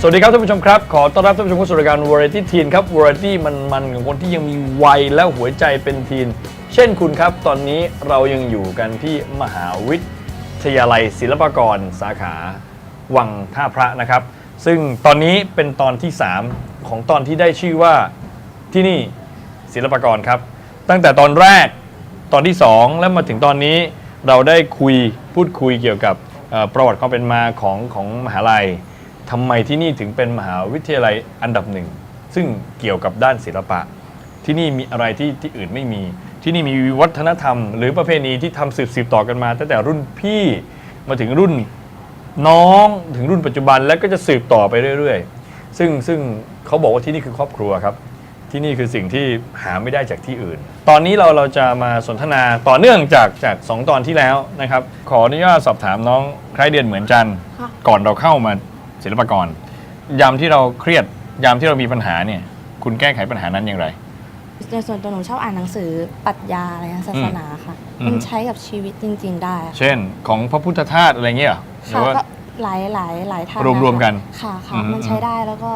สวัสดีครับท่านผู้ชมครับ ขอต้อนรับท่านผู้ชมเข้าสู่รายการ Variety Teen ครับ Variety มันมันๆของคนที่ยังมีวัยและหัวใจเป็นทีน เช่นคุณครับ ตอนนี้เรายังอยู่กันที่มหาวิทยาลัยศิลปากรสาขาวังท่าพระนะครับ ซึ่งตอนนี้เป็นตอนที่ 3 ของตอนที่ได้ชื่อว่าที่นี่ศิลปากรครับ ตั้งแต่ตอนแรกตอนที่ 2 แล้วมาถึงตอนนี้เราได้คุยพูดคุยเกี่ยวกับประวัติความเป็นมาของของมหาลัย ทำไมที่นี่ถึงเป็นมหาวิทยาลัยอันดับหนึ่ง ซึ่งเกี่ยวกับด้านศิลปะ ที่นี่มีอะไรที่ที่อื่นไม่มี ที่นี่มีวัฒนธรรม หรือประเพณีที่ทำสืบสืบต่อกันมา ตั้งแต่รุ่นพี่มาถึงรุ่นน้องถึงรุ่นปัจจุบันแล้วก็จะสืบต่อไปเรื่อยๆ ซึ่งซึ่งเขาบอกว่าที่นี่คือครอบครัวครับ ที่นี่คือสิ่งที่หาไม่ได้จากที่อื่น ตอนนี้เราเราจะมาสนทนาต่อเนื่องจากจากสองตอนที่แล้วนะครับ ขออนุญาตสอบถามน้องใครเดือนเหมือนจันทร์ค่ะก่อนเราเข้ามา ศิลปากร ยามที่เราเครียด ยามที่เรามีปัญหาเนี่ย คุณแก้ไขปัญหานั้นอย่างไรในส่วนตัวหนูชอบอ่านหนังสือปรัชญาอะไรนะศาสนาค่ะ อืม มันใช้กับชีวิตจริง ๆ ได้ค่ะเช่น ของพระพุทธทาสอะไรเงี้ยเหรอหรือค่ะว่า ก็หลายหลายหลายทางรวมๆกันค่ะอืค่ะมมันใช้ได้แล้วก็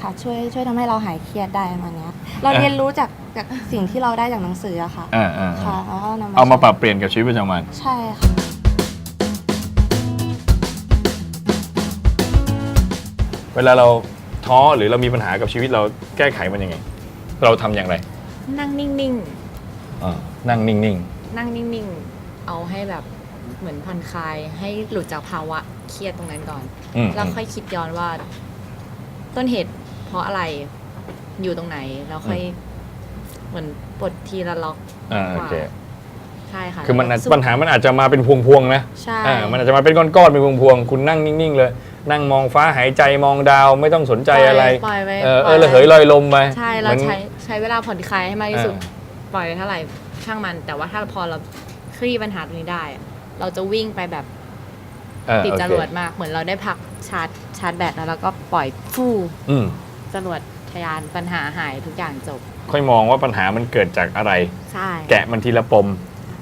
ค่ะช่วยช่วยทำให้เราหายเครียดได้ประมาณเนี้ย เราอะ เรียนรู้จากจากสิ่งที่เราได้จากหนังสืออะค่ะอ่าอ่าค่ะแล้วก็นำเอามาปรับเปลี่ยนกับชีวิตประจำวัน ใช่ค่ะ เวลาเราท้อหรือเรามีปัญหากับชีวิตเราแก้ไขมันยังไง เราทำอย่างไรนั่งนิ่งอ่านั่งนิ่งๆ นั่งนิ่งๆ เอาให้แบบเหมือนผ่อนคลาย ให้หลุดจากภาวะเครียดตรงนั้นก่อน ๆอืมแล้วค่อยคิดย้อนว่า ต้นเหตุเพราะอะไรอยู่ตรงไหน แล้วค่อยเหมือนปลดทีละล็อกอ่าโอเคใช่ค่ะคือมันอาจสู้ปัญหามันอาจจะมาเป็นพวงๆนะใช่ อ่ามันอาจจะมาเป็นก้อนๆเป็นพวงๆคุณนั่งนิ่งๆเลย นั่งมองฟ้าหายใจมองดาวไม่ต้องสนใจอะไร ปล่อยไว้เออปเอล่อระเหยลอยลมไปใช่เราหมือน ใช้ใช้เวลาผ่อนคลายให้มากที่สุดอ่ปล่อยไว้เท่าไหร่ช่างมัน แต่ว่าถ้าพอเราคลี่ปัญหาตรงนี้ได้อะเราจะวิ่งไปแบบเออติดโอจเครวดมาก เหมือนเราได้พักชาร์จชาร์จแบตแล้วเราก็ปล่อยฟู่อืมจรวดทะยานปัญหาหายทุกอย่างจบ ค่อยมองว่าปัญหามันเกิดจากอะไร ใช่ แกะมันทีละปม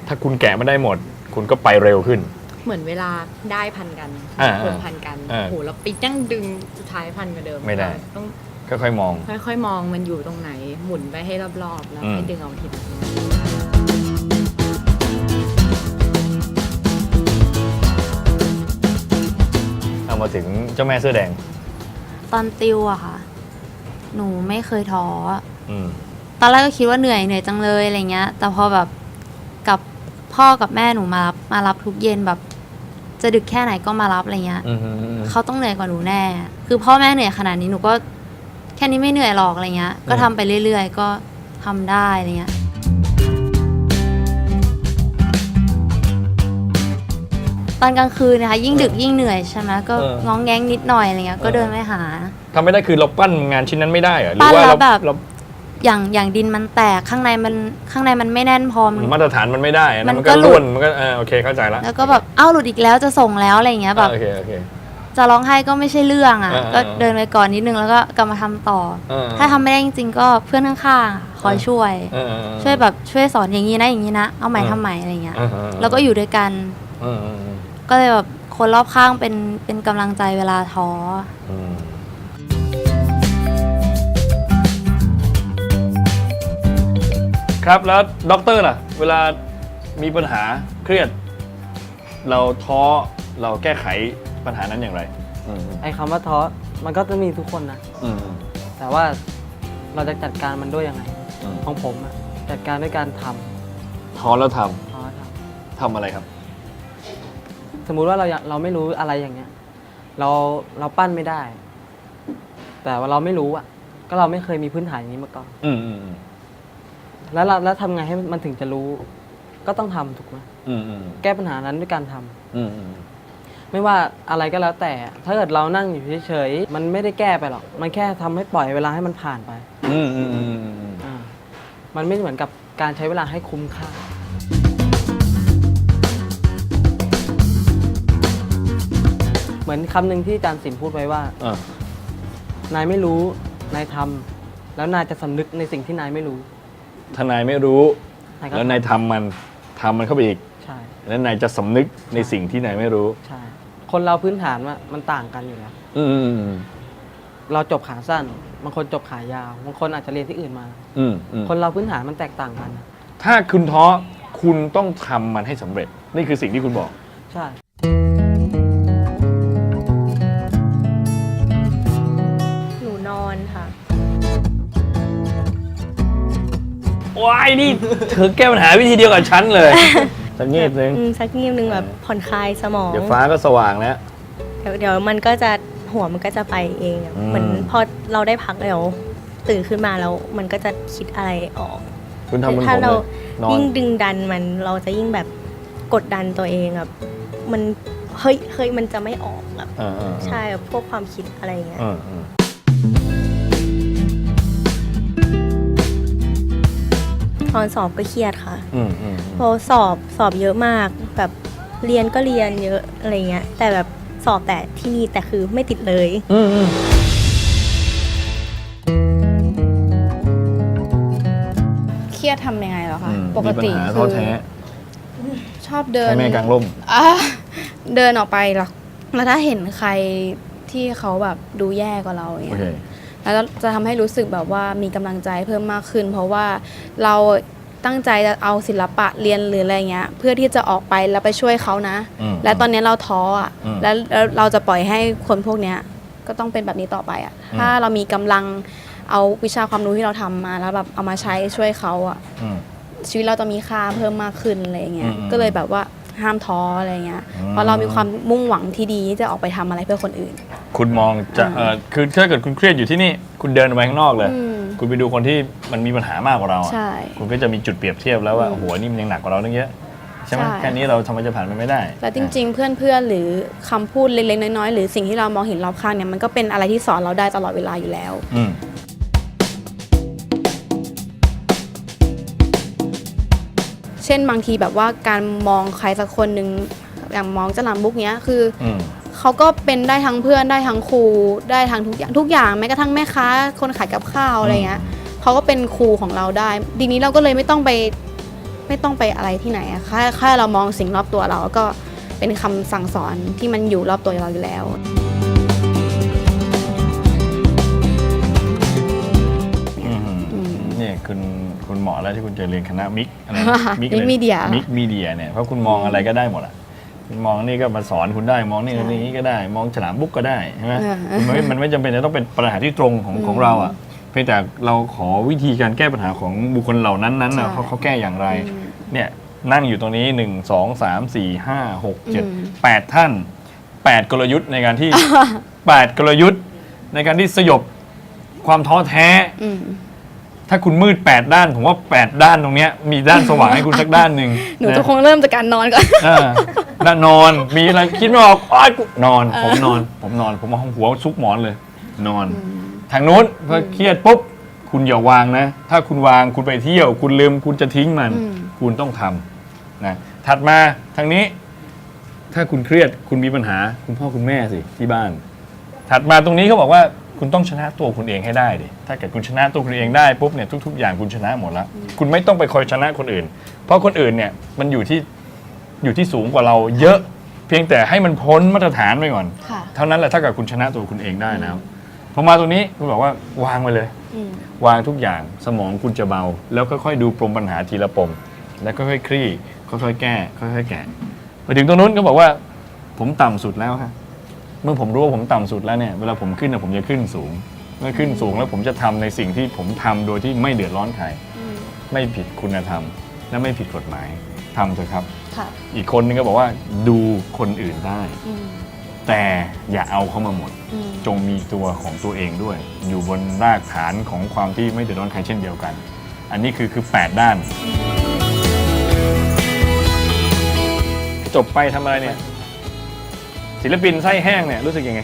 ถ้าคุณแกะมันได้หมด คุณก็ไปเร็วขึ้น เหมือนเวลาได้พันกันอ่าคนพันกันอ่าโหเราไปนั่งดึงสุดท้ายพันกว่าเดิมไม่ได้เราต้องค่อยๆมอง ค่อยๆมองมันอยู่ตรงไหน หมุนไปให้รอบๆ แล้วอืม ให้ดึงเอาทีละเอามาถึงเจ้าแม่เสื้อแดง ตอนติวอะค่ะ หนูไม่เคยท้อ อืม ตอนแรกก็คิดว่าเหนื่อยเหนื่อยจังเลยอะไรเงี้ย แต่พอแบบกับพ่อกับแม่หนูมารับมารับทุกเย็นแบบ จะดึกแค่ไหนก็มารับอะไรเงี้ยอืมอืมอืมเขาต้องเหนื่อยกว่าหนูแน่ คือพ่อแม่เหนื่อยขนาดนี้หนูก็แค่นี้ไม่เหนื่อยหรอกอะไรเงี้ย ก็อืมทำไปเรื่อยๆ ก็ทำได้อะไรเงี้ยตอนกลางคืนนะคะยิ่งดึกยิ่งเหนื่อยใช่ไหมก็ง้องแง้งนิดหน่อยอะไรเงี้ยก็เดินไปหาทำไม่ได้คือเราปั้นงานชิ้นนั้นไม่ได้เหรอหรืปั้นว่าแล้วเราแบบเรา อย่างอย่างดินมันแตกข้างในมันข้างในมันไม่แน่นพอมัน มาตรฐานมันไม่ได้อะนะมันมันก็ก็หลุล้ดวนมันก็เออโอเคเข้าใจละแล้วก็แบบเอ้าหลุดอีกแล้วจะส่งแล้วอะไรเงี้ยแบบอ่าโอเคโอเคจะร้องไห้ก็ไม่ใช่เรื่องอะอ่าก็เดินไปก่อนนิดนึงแล้วก็กลับมาทำต่อเออถ้าทำไม่ได้จริงๆ ก็เพื่อนข้างๆคอยช่วยเออเออเออช่วยแบบช่วยสอนอย่างนี้นะอย่างนี้นะเอาใหม่เออทำใหม่อะไรเงี้ยเออเออแล้วก็อยู่ด้วยกันเออเออเออก็เลยแบบคนรอบข้างเป็นเป็นกำลังใจเวลาท้อ ครับแล้วด็อกเตอร์ล่ะ เวลามีปัญหาเครียด เราท้อเราแก้ไขปัญหานั้นอย่างไร อืมไอ้คำว่าท้อมันก็จะมีทุกคนนะ อืมแต่ว่าเราจะจัดการมันด้วยยังไง อืมของผมอะจัดการด้วยการทท้อแล้วทำท้อทำทำอะไรครับำสมมุติว่าเราอยากเราไม่รู้อะไรอย่างเงี้ย เราเราปั้นไม่ได้ แต่ว่าเราไม่รู้อะก็เราไม่เคยมีพื้นฐานอย่างนี้มาก่อน อืมอืมอืม แล้วเราแล้วทำไงให้มันถึงจะรู้ ก็ต้องทำถูกไหมอืมอืมแก้ปัญหานั้นด้วยการทำอืมอืมไม่ว่าอะไรก็แล้วแต่ ถ้าเกิดเรานั่งอยู่เฉยๆมันไม่ได้แก้ไปหรอก มันแค่ทำให้ปล่อยเวลาให้มันผ่านไปอืมอืมอืมอืมอ่ามันไม่เหมือนกับการใช้เวลาให้คุ้มค่า เหมือนคำหนึ่งที่อาจารย์สินพูดไว้ว่า อะนายไม่รู้ นายทำแล้วนายจะสำนึกในสิ่งที่นายไม่รู้ ถ้านายไม่รู้ นายก็แล้วนายทำมันทำมันเข้าไปอีก ใช่ แล้วนายจะสำนึกในสิ่งที่นายไม่รู้ ใช่ คนเราพื้นฐานว่ามันต่างกันอยู่แล้วอืมอืมอืมเราจบขาสั้น บางคนจบขายาว บางคนอาจจะเรียนที่อื่นมา อืมอืมคนเราพื้นฐานมันแตกต่างกัน ถ้าคุณท้อคุณต้องทำมันให้สำเร็จ นี่คือสิ่งที่คุณบอก ใช่ ว้ายนี่เธอแก้ปัญหาวิธีเดียวกับฉันเลยสักนิดนึง อืมสักนิดนึงแบบผ่อนคลายสมอง เดี๋ยวฟ้าก็สว่างแล้ว เดี๋ยวเดี๋ยวมันก็จะหัวมันก็จะไปเองอะอืม เหมือนพอเราได้พักแล้วตื่นขึ้นมาแล้วมันก็จะคิดอะไรออก คุณทำบนผถ้ามเราเลยนอนยิ่งดึงดันมันเราจะยิ่งแบบกดดันตัวเองแบบมันเฮ้ยเฮ้ยมันจะไม่ออกแบบอ่าอ่าใช่แบบพวกความคิดอะไรอย่างเงี้ยอ่าอ่ อนสอบก็เครียดค่ะอืมอืมเพราะสอบสอบเยอะมากแบบเรียนก็เรียนเยอะอะไรเงี้ย แต่แบบสอบแต่ที่นี่แต่คือไม่ติดเลย อืมอืมเครียดทำยังไงเหรอคะอืมปกติมีปัญหาคืท้ออแท้ ชอบเดินให้แม่กลางร่ม อะเดินออกไปแล้วแล้วถ้าเห็นใครที่เขาแบบดูแย่กว่าเราอย่างโอเงี้ยเค แล้วจะทำให้รู้สึกแบบว่ามีกำลังใจเพิ่มมากขึ้น เพราะว่าเราตั้งใจจะเอาศิลปะเรียนหรืออะไรเงี้ย เพื่อที่จะออกไปแล้วไปช่วยเขานะอืมและตอนนี้เราท้ออะอืมแล้วแล้วเราจะปล่อยให้คนพวกเนี้ยก็ต้องเป็นแบบนี้ต่อไปอะอืมถ้าเรามีกำลังเอาวิชาความรู้ที่เราทำมาแล้วแบบเอามาใช้ช่วยเขาอะอืมชีวิตเราจะมีค่าเพิ่มมากขึ้นอะไรอย่างเงี้ยอืมก็เลยแบบว่าห้ามท้ออะไรเงี้ยอืมเพราะเรามีความมุ่งหวังที่ดีที่จะออกไปทำอะไรเพื่อคนอื่น คุณมองจะอืมเออคือถ้าเกิดคุณเครียดอยู่ที่นี่ คุณเดินออกไปข้างนอกเลย อืมคุณไปดูคนที่มันมีปัญหามากกว่าเราอะใช่คุณก็จะมีจุดเปรียบเทียบแล้วว่าอืมโอ้โหนี่มันยังหนักกว่าเราตั้งเยอะใช่ไหมใช่ แค่นี้เราทำไมจะผ่านมันไม่ได้แล้วจริง ๆ เพื่อนๆหรือคำพูดเล็กๆน้อยๆหรือสิ่งที่เรามองเห็นรอบข้างเนี่ยมันก็เป็นอะไรที่สอนเราได้ตลอดเวลาอยู่แล้วอืมเช่นบางทีแบบว่าการมองใครสักคนหนึ่งอย่างมองเจาหลามบุกเนี้ยคืออืม เขาก็เป็นได้ทั้งเพื่อนได้ทั้งครูได้ทั้งทุกอย่างทุกอย่างแม้กระทั่งแม่ค้าคนขายกับข้าวอะไรเงี้ยเขาก็เป็นครูของเราได้ทีนี้เราก็เลยไม่ต้องไปไม่ต้องไปอะไรที่ไหนอะแค่แค่เรามองสิ่งรอบตัวเราก็เป็นคำสั่งสอนที่มันอยู่รอบตัวเราอยู่แล้วอืมอืมเนี่ยคุณคุณเหมาะแล้วที่คุณจะเรียนคณะมิกอะไรมิกมีเดีย มิกมีเดียเนี่ยเพราะคุณมองอะไรก็ได้หมดอะคุณ มองนี่ก็มาสอนคุณได้ มองนี่ใช่นี่ก็ได้ มองฉลามบุ๊กก็ได้ใช่ไหมอ่าคุณไม่มันไม่จำเป็นจะต้องเป็นปัญหาที่ตรงของอืมของเราอะเพียงแต่เราขอวิธีการแก้ปัญหาของบุคคลเหล่านั้นนั้นนะใช่เขาเขาแก้อย่างไรอืมเนี่ยนั่งอยู่ตรงนี้หนึ่งสองสามสี่ห้าหกเจ็ดอืมแปดท่านแปดกลยุทธ์ในการที่แปดกลยุทธ์ ในการที่สยบความท้อแท้อืมถ้าคุณมืด 8 ด้าน ผมว่า 8 ด้านตรงเนี้ยมีด้านสว่างให้คุณสักด้านหนึ่งหนูจะคงเริ่มจากการนอนก่อน เออด้านนอน มีอะไรคิดไม่ออกอ้ายกูนอน ผมนอน ผมนอน ผมเอาหัวซุกหมอนเลย นอน ทางนู้นพอเครียดปุ๊บ คุณอย่าวางนะ ถ้าคุณวางคุณไปเที่ยว คุณลืมคุณจะทิ้งมันอืมคุณต้องทำนะ ถัดมาทางนี้ ถ้าคุณเครียดคุณมีปัญหา คุณพ่อคุณแม่สิที่บ้าน ถัดมาตรงนี้เขาบอกว่าคุณต้องชนะตัวคุณเองให้ได้ดิ ถ้าเกิดคุณชนะตัวคุณเองได้ปุ๊บเนี่ยทุก ๆ อย่างคุณชนะหมดแล้ว คุณไม่ต้องไปคอยชนะคนอื่น เพราะคนอื่นเนี่ยมันอยู่ที่ อยู่ที่สูงกว่าเราเยอะเพียงแต่ให้มันพ้นมาตรฐานไปก่อน ค่ะ เท่านั้นแหละถ้าเกิดคุณชนะตัวคุณเองได้แล้วพอมาตรงนี้คุณบอกว่าวางไปเลย อืม วางทุกอย่างสมองคุณจะเบา แล้วค่อยๆดูปมปัญหาทีละปม แล้วค่อยๆคลี่ค่อยๆแก้ ค่อยๆแกะไปถึงตรงนู้นก็บอกว่า ผมต่ำสุดแล้วครับเมื่อผมรู้ว่าผมต่ำสุดแล้วเนี่ยเวลาผมขึ้นนะผมจะขึ้นสูง เมื่อขึ้นสูงแล้วผมจะทำในสิ่งที่ผมทำโดยที่ไม่เดือดร้อนใคร อืม ไม่ผิดคุณธรรม และไม่ผิดกฎหมาย ทำเถอะครับ ค่ะอีกคนนึงก็บอกว่าดูคนอื่นได้ อืมแต่อย่าเอาเขามาหมด อืมจงมีตัวของตัวเองด้วย อยู่บนรากฐานของความที่ไม่เดือดร้อนใครเช่นเดียวกัน อันนี้คือคือ 8 ด้าน จบไปทำอะไรเนี่ย ศิลปินไส้แห้งเนี่ยรู้สึกยังไง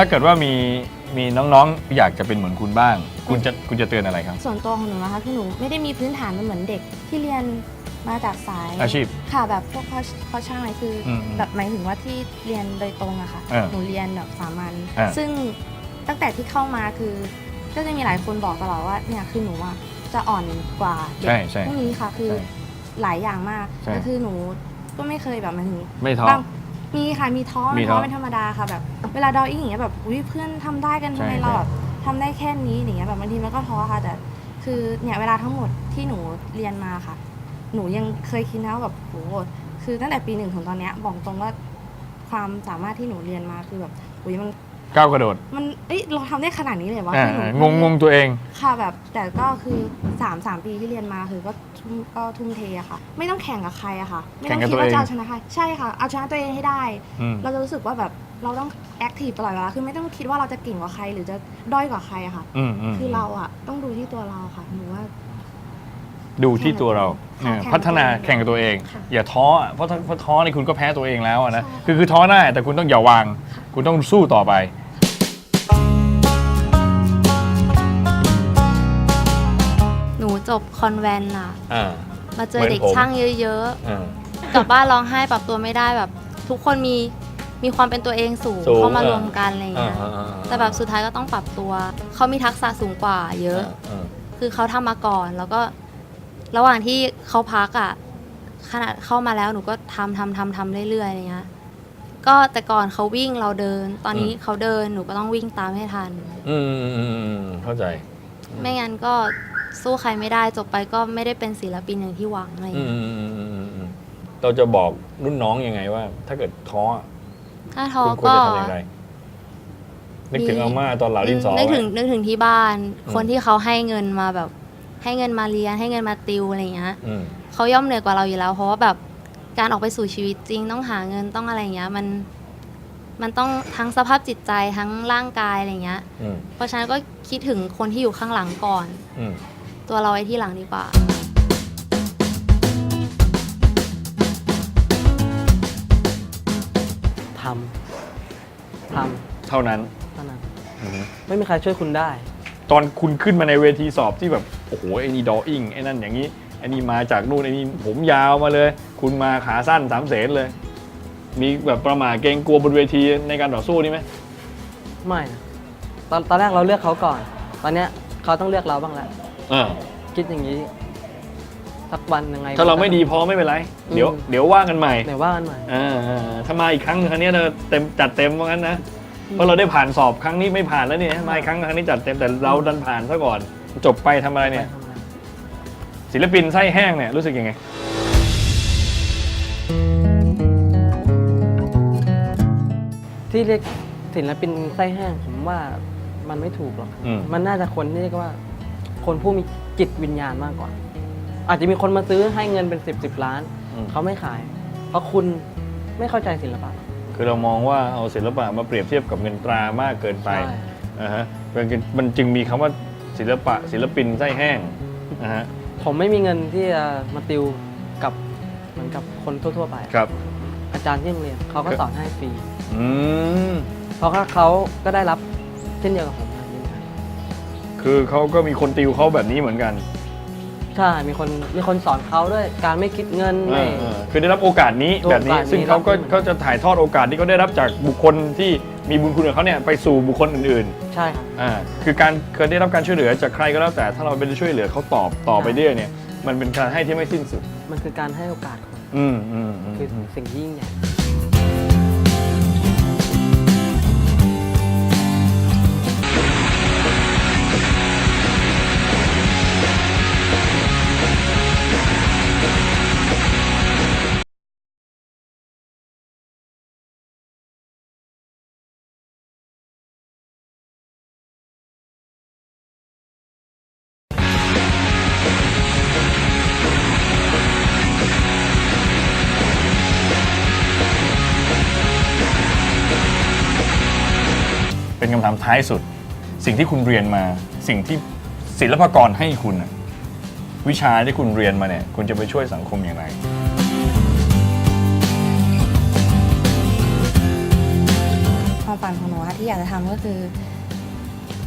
ถ้าเกิดว่ามีมีน้องๆ อยากจะเป็นเหมือนคุณบ้าง คุณจะคุณจะเตือนอะไรครับ ส่วนตัวของหนูนะคะคือหนูไม่ได้มีพื้นฐานมันเหมือนเด็กที่เรียนมาจากสายอาชีพ ค่ะแบบพวกเพาะเพาะช่างอะไรคืออมแบบหมายถึงว่าที่เรียนโดยตรงอะค่ะ เออหนูเรียนแบบสามัญเออ ซึ่งตั้งแต่ที่เข้ามาคือ ก็จะมีหลายคนบอกตลอดว่าเนี่ยคือหนูอะจะอ่อนกว่าเด็กใช่ใช่ พวกนี้ค่ะคือใช่หลายอย่างมากใช่ แต่คือหนูก็ไม่เคยแบบหมายถึงไม่ท้อบาง มีค่ะมีท้อมีมีท้ท้ออเป็นธรรมดาค่ะแบบเวลาดออิ่งอย่างเงี้ยแบบอุ้ยเพื่อนทำได้กันทำไมใช่เราใช่ แบบทำได้แค่นี้อย่างเงี้ยแบบบางทีมันก็ท้อค่ะ แต่คือเนี่ยเวลาทั้งหมดที่หนูเรียนมาค่ะ หนูยังเคยคิดนะว่าแบบโหคือตั้งแต่ปีหนึ่งถึงตอนเนี้ยบอกตรงว่าความสามารถที่หนูเรียนมาคือแบบอุ้ยมัน ก้าวกระโดดมันเอ้ยเราทำได้ขนาดนี้เลยวะอ่าคือหนูงงงงตัวเอง ค่ะแบบแต่ก็คือสามสามปีที่เรียนมาคือก็ทุ่มก็ทุ่มเทอะค่ะ ไม่ต้องแข่งกับใครอะค่ะ ไม่ต้องแข่งกับคิดว่าตัวเอง จะเอาชนะใครใช่ค่ะ เอาชนะตัวเองให้ได้ อืม เราจะรู้สึกว่าแบบเราต้องแอคทีฟตลอดเวลาคือไม่ต้องคิดว่าเราจะเก่งกว่าใคร หรือจะด้อยกว่าใครอะค่ะ อืมอืมคือเราอะต้องดูที่ตัวเราค่ะหนูว่า ดูที่ตัวเราค่ะเนี่ยแข่งกับพัฒนาตัวเองแข่งกับตัวเอง ค่ะอย่าท้ออะเพราะถ้าเพราะท้อนี่คุณก็แพ้ตัวเองแล้วอะนะใช่ค่ะคือคือท้อได้แต่คุณต้องอย่าวาง คุณต้องสู้ต่อไป จบคอนแวนต์อะอ่า มาเจอเหมือนเด็กผม ช่างเยอะอ่า ๆ กลับบ้านร้องไห้ปรับตัวไม่ได้แบบ ทุกคนมีมีความเป็นตัวเองสูงสูงเข้ามารอะวมกันอะไรอย่างเงี้ยอ่าอ่าอ่า แต่แบบสุดท้ายก็ต้องปรับตัว เขามีทักษะสูงกว่าเยอะ อ่า คือเขาทำมาก่อน แล้วก็ระหว่างที่เขาพักอะ่ะขนาดเข้ามาแล้วหนูก็ทำทำทำทำเรื่อยๆอะไรเงี้ยก็แต่ก่อนเขาวิ่งเราเดิน ตอนนี้เขาเดินหนูก็ต้องวิ่งตามให้ทัน อืมอืมอืมอืมเข้าใจ ไม่งั้นก็ สู้ใครไม่ได้จบไปก็ไม่ได้เป็นศิลปินอย่างที่หวังอะไรอืมเงี้ยอืมอืมอืมอืมเราจะบอกรุ่นน้องยังไงว่า ถ้าเกิดท้ออะถ้าท้อคุณควรก็ จะทำอย่างไรนึกถึงอาม่าตอนเหลาดินสอนึกถึงไว้ นึกถึงที่บ้าน อืม คนที่เขาให้เงินมาแบบ ให้เงินมาเรียนให้เงินมาติวอะไรเงี้ยอืม เขาย่อมเหนือกว่าเราอยู่แล้ว เพราะว่าแบบการออกไปสู่ชีวิตจริงต้องหาเงินต้องอะไรเงี้ยมันมันต้องทั้งสภาพจิตใจทั้งร่างกายอะไรเงี้ย อืมเพราะฉะนั้นก็คิดถึงคนที่อยู่ข้างหลังก่อน อืม ตัวเราไว้ที่หลังดีกว่า ทำ ทเท่านั้นำเท่านั้นอืมไม่มีใครช่วยคุณได้ ตอนคุณขึ้นมาในเวทีสอบที่แบบโอ้โหไอ้นี่ดออิงไอ้นั่นอย่างนี้ไอ้นี่มาจากนู่นไอ้นี่ผมยาวมาเลย คุณมาขาสั้นสามเสนเลย มีแบบประหมาเกรงกลัวบนเวทีในการต่อสู้นี่ไหมไม่นะตอนตอนแรกเราเลือกเขาก่อน ตอนเนี้ยเขาต้องเลือกเราบ้างแล้ว อ่าคิดอย่างนี้สักวันยังไงถ้าเราไม่ดีพอไม่เป็นไร เดี๋ยวอืมเดี๋ยวว่ากันใหม่เดี๋ยวว่ากันใหม่อ่าอ่าถ้ามาอีกครั้งหนึงครั้งนี้เราเต็มจัดเต็มว่างั้นนะเพราะเราได้ผ่านสอบครั้งนี้ไม่ผ่านแล้วเนี่ยมาอีกครั้งครั้งนี้จัดเต็มแต่เราดันผ่านซะก่อน จบไปทำอะไรเนี่ยทำอะไรศิลปินไส้แห้งเนี่ยรู้สึกยังไงที่เรียกศิลปินไส้แห้งผมว่ามันไม่ถูกหรอกอืมมันน่าจะคนที่เรียกว่า คนผู้มีจิตวิญญาณมากกว่า อาจจะมีคนมาซื้อให้เงินเป็นสิบสิบล้าน อืม เขาไม่ขาย เพราะคุณไม่เข้าใจศิลปะคือเรามองว่าเอาศิลปะมาเปรียบเทียบกับเงินตรามากเกินไปใช่นะฮะมันจึงมันจึงมีคำว่าศิลปะศิลปินไส้แห้งนะฮะผมไม่มีเงินที่จะมาติวกับเหมือนกับคนทั่ว ๆ ไป ครับ อาจารย์ที่โรงเรียนเขาก็สอนให้ฟรี อืม เพราะว่าเขาก็ได้รับเช่นเดียวกับผมเหมือนกัน คือเขาก็มีคนติวเขาแบบนี้เหมือนกันใช่มีคนมีคนสอนเขาด้วยการไม่คิดเงินเอไม่ อเออคือได้รับโอกาสนี้โอกาสแบบนี้นี้ซึ่งเขาก็รับ เขาจะถ่ายทอดโอกาสที่เขาได้รับจากบุคคลที่มีบุญคุณกับเขาเนี่ยไปสู่บุคคลอื่นใช่ครับๆอ่าคือการเคยได้รับการช่วยเหลือจากใครก็แล้วแต่ถ้าเราไปช่วยเหลือเขาตอบต่อไปเรื่อยเนี่ย มันเป็นการให้ที่ไม่สิ้นสุด มันคือการให้โอกาสคนอืมอืมอืมคืออืมสิ่งที่ยิ่งใหญ่ามท้ายสุด สิ่งที่คุณเรียนมา สิ่งที่ศิลปากรให้คุณน่ะวิชาที่คุณเรียนมาเนี่ยคุณจะไปช่วยสังคมอย่างไร ความฝันของหนูค่ะที่อยากจะทำก็คือ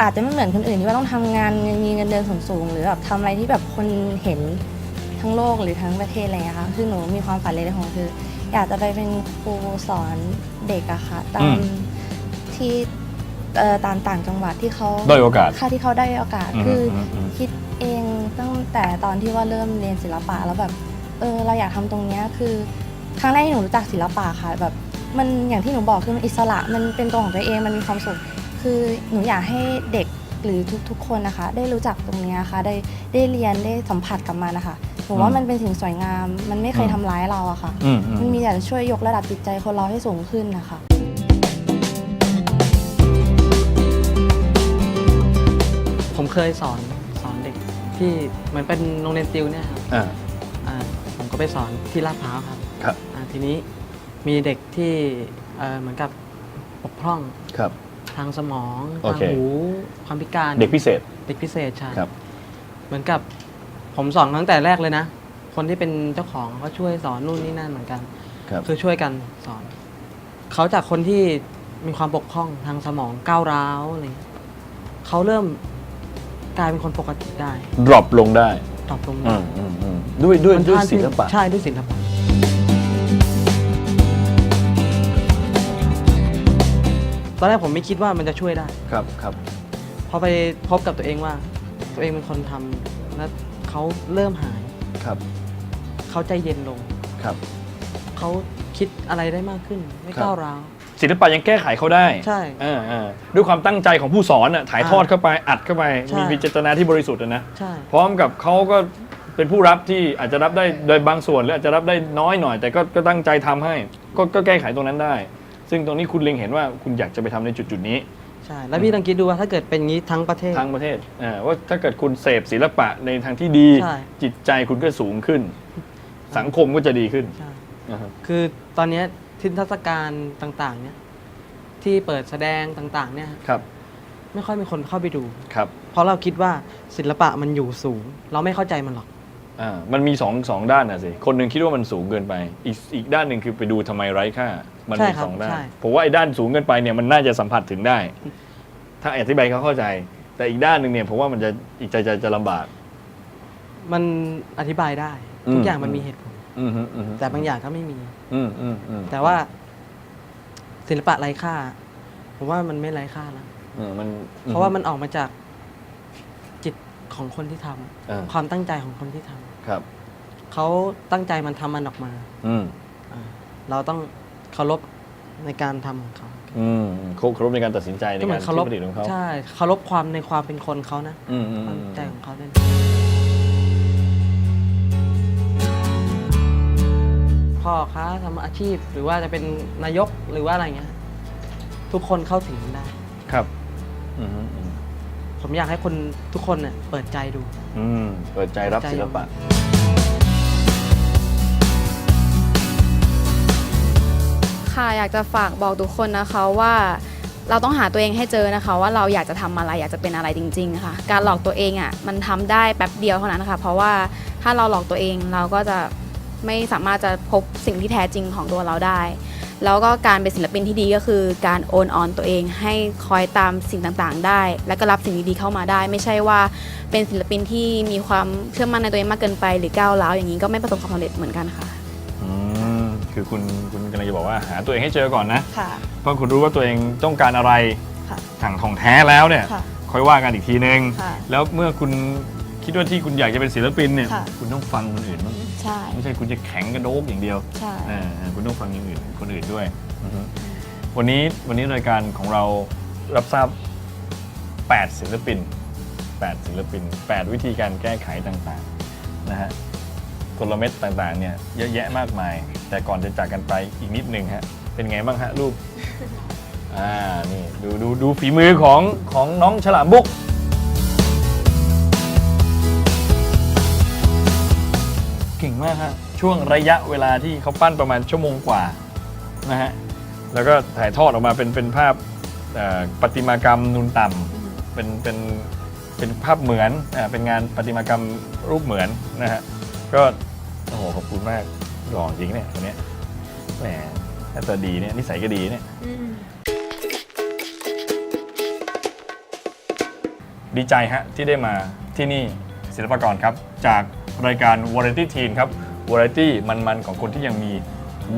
อาจจะไม่เหมือนคนอื่นที่ว่าต้องทำงานมีเงินเดือนสูงๆหรือแบบทำอะไรที่แบบคนเห็นทั้งโลกหรือทั้งประเทศอะไรอย่างเงี้ยค่ะคือหนูมีความฝันเล็กๆของหนูคือ อยากจะไปเป็นครูสอนเด็กอะค่ะตามอืมที่ เอ่อตามต่างจังหวัดที่เขาด้อยโอกาส ค่ะที่เขาได้โอกาสอืมคืออมอืม คิดเองตั้งแต่ตอนที่ว่าเริ่มเรียนศิลปะแล้วแบบเออเราอยากทำตรงเนี้ยคือครั้งแรกที่หนูรู้จักศิลปะค่ะแบบมันอย่างที่หนูบอกคือมันอิสระมันเป็นตัวของตัวเองมันมีความสุขคือหนูอยากให้เด็กหรือทุกๆ คนนะคะ ได้รู้จักตรงเนี้ยค่ะได้ได้เรียนได้สัมผัสกับมันนะคะหนูว่าอืมมันเป็นสิ่งสวยงาม มันไม่เคยอืมทำร้ายเราอะค่ะ อืมอืม มันมีแต่จะช่วยยกระดับจิตใจคนเราให้สูงขึ้นนะคะ เคยสอนสอนเด็ก ที่เหมือนเป็นโรงเรียนติวเนี่ยครับอ่า อ่าผมก็ไปสอนที่ลาดพร้าวครับครับ อ่าทีนี้มีเด็กที่เอ่อเหมือนกับบกพร่องครับ ทางสมองโอทางเค หูความพิการเด็กพิเศษ เด็กพิเศษใช่ครับ เหมือนกับผมสอนตั้งแต่แรกเลยนะ คนที่เป็นเจ้าของก็ช่วยสอนนู่นนี่นั่นเหมือนกัน ครับคือช่วยกันสอน เขาจากคนที่มีความบกพร่องทางสมองก้าวร้าวอะไรเงี้ยเขาเริ่ม กลายเป็นคนปกติได้ drop ลงได้ตอบตรงอืนี้มอืมอืมด้วยด้วยมันด้วยท่าศิที่ลปะ ใช่ด้วยศิลปะ ตอนแรกผมไม่คิดว่ามันจะช่วยได้ ครับครับพอไปพบกับตัวเองว่า ตัวเองเป็นคนทำแล้วเขาเริ่มหาย ครับเขาใจเย็นลง ครับ เขาคิดอะไรได้มากขึ้น ไม่ครับ ก้าวร้าว ศิลปะยังแก้ไขเขาได้ใช่เออเออด้วยความตั้งใจของผู้สอนน่ะถ่ายทอดเข้าไปอัดเข้าไป ใช่ มีมีเจตนาที่บริสุทธิ์อะนะใช่ พร้อมกับเขาก็เป็นผู้รับที่อาจจะรับได้โดยบางส่วนหรืออาจจะรับได้น้อยหน่อย แต่ก็ก็ตั้งใจทำให้ก็ก็แก้ไขตรงนั้นได้ ซึ่งตรงนี้คุณเล็งเห็นว่าคุณอยากจะไปทำในจุดจุดๆนี้ ใช่ แล้วพี่ลองคิดดูว่าถ้าเกิดเป็นงี้ทั้งประเทศ ทั้งประเทศเออว่าถ้าเกิดคุณเสพศิลปะในทางที่ดี ใช่ จิตใจคุณก็สูงขึ้น สังคมก็จะดีขึ้นใช่ อ่าฮะคือตอนเนี้ย ทินทรรศการต่างๆ เนี่ย ที่เปิดแสดงต่างๆ เนี่ย ครับ ไม่ค่อยมีคนเข้าไปดู ครับ เพราะเราคิดว่าศิลปะมันอยู่สูง เราไม่เข้าใจมันหรอก อ่า มันมีสองสองด้านนะสิ คนหนึ่งคิดว่ามันสูงเกินไป อีกอีกด้านหนึ่งคือไปดูทำไมไร้ค่า มันใช่มีครับสองด้าน ใช่ ผมว่าไอ้ด้านสูงเกินไปเนี่ยมันน่าจะสัมผัสถึงได้ ถ้าอธิบายเขาเข้าใจ แต่อีกด้านหนึ่งเนี่ยผมว่ามันจะอีกใจจะจะลำบาก มันอธิบายได้อืมทุกอย่างมันมีเหตุผล อืมฮึอืมฮึแต่บางอย่างก็ไม่มี อืมอืมอืมแต่ว่า ศิลปะไร้ค่า ผมว่ามันไม่ไร้ค่าแล้วอืมมันเพราะว่ามันออกมาจากจิตของคนที่ทำอ่าความตั้งใจของคนที่ทำครับ เขาตั้งใจมันทำมันออกมาอืมอ่าเราต้องเคารพในการทำของเขาอืมเคารพในการตัดสินใจในก็เหมืกาอรนเคารพที่ผลิตของเขาใช่เคารพความในความเป็นคนเขานะอืมอืมความอืมใจของเขาด้วยนะ พ่อค้าทำอาชีพ หรือว่าจะเป็นนายกหรือว่าอะไรเงี้ย ทุกคนเข้าถึงมันได้ ครับ อืมฮึอืมผมอยากให้คนทุกคนเนี่ยเปิดใจดู อืมเปิดใจรับศิลปะ ค่ะอยากจะฝากบอกทุกคนนะคะว่าเราต้องหาตัวเองให้เจอนะคะ ว่าเราอยากจะทำอะไรอยากจะเป็นอะไรจริง ๆ ค่ะ การหลอกตัวเองอะมันทำได้แป๊บเดียวเท่านั้นนะคะเพราะว่าถ้าเราหลอกตัวเองเราก็จะ ไม่สามารถจะพบสิ่งที่แท้จริงของตัวเราได้ แล้วก็การเป็นศิลปินที่ดีก็คือการโอนออนตัวเองให้คอยตามสิ่งต่างๆ ได้ และก็รับสิ่งดีๆเข้ามาได้ ไม่ใช่ว่าเป็นศิลปินที่มีความเชื่อมั่นในตัวเองมากเกินไป หรือก้าวร้าวอย่างนี้ก็ไม่ประสบความสำเร็จเหมือนกันค่ะอืมคือคุณคุณกำลังจะบอกว่าหาตัวเองให้เจอก่อนนะค่ะเพราะคุณรู้ว่าตัวเองต้องการอะไรค่ะถังของแท้แล้วเนี่ยค่ะค่อยว่ากันอีกทีนึงค่ะแล้วเมื่อคุณ คิดว่าที่คุณอยากจะเป็นศิลปินเนี่ยค่ะ คุณต้องฟังคนอื่นบ้างใช่ ไม่ใช่คุณจะแข็งกระโดกอย่างเดียวใช่เออเออคุณต้องฟังอย่างอื่นคนอื่นด้วยอือฮึวันนี้วันนี้รายการของเรารับทราบ 8 ศิลปิน 8 ศิลปิน 8 วิธีการแก้ไขต่างๆนะฮะกลเม็ดต่างๆเนี่ยเยอะแยะมากมาย แต่ก่อนจะจากกันไปอีกนิดนึงฮะเป็นไงบ้างฮะรูป อ่านี่ดูดูดูฝีมือของของน้องฉลามบุก เก่งมากฮะช่วงระยะเวลาที่เขาปั้นประมาณชั่วโมงกว่านะฮะแล้วก็ถ่ายทอดออกมาเป็นเป็นภาพประติมากรรมนูนต่ำเป็นเป็นเป็นภาพเหมือนอ่าเป็นงานประติมากรรมรูปเหมือนนะฮะก็โอ้โหขอบคุณมากหล่อจริงเนี่ยคนนี้แหมหน้าตาดีเนี่ยนิสัยก็ดีเนี่ยดีใจฮะที่ได้มาที่นี่ศิลปากรครับจาก รายการ Variety Teen ครับ Variety มันๆของคนที่ยังมี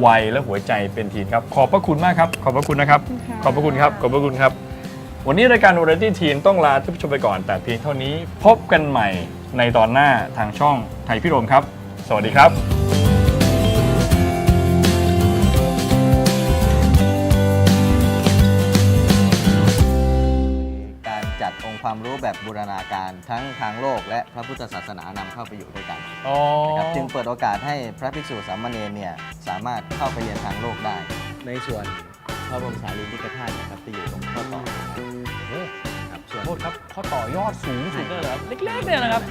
วัยและหัวใจเป็นทีนครับ ขอบพระคุณมากครับ ขอบพระคุณนะครับ ขอบพระคุณครับ ขอบพระคุณครับ วันนี้รายการ Variety Teen ต้องลาท่านผู้ชมไปก่อน แต่เพียงเท่านี้พบกันใหม่ในตอนหน้าทางช่องไทยพิรมครับ สวัสดีครับ ค์ความรู้แบบบูรณาการทั้งทางโลกและพระพุทธศาสนานำเข้าไปอยู่ด้วยกันนะครับจึงเปิดโอกาสให้พระภิกษุสามเณรเนี่ยสามารถเข้าไปเรียนทางโลกได้ ในส่วนพระบรมสารีริกธาตุนะครับจะอยู่ตรงข้อต่อครับส่วนโทษครับเขาต่อยอดสูงสุดเลยเหรอครับเล็กๆเนี่ยนะครับ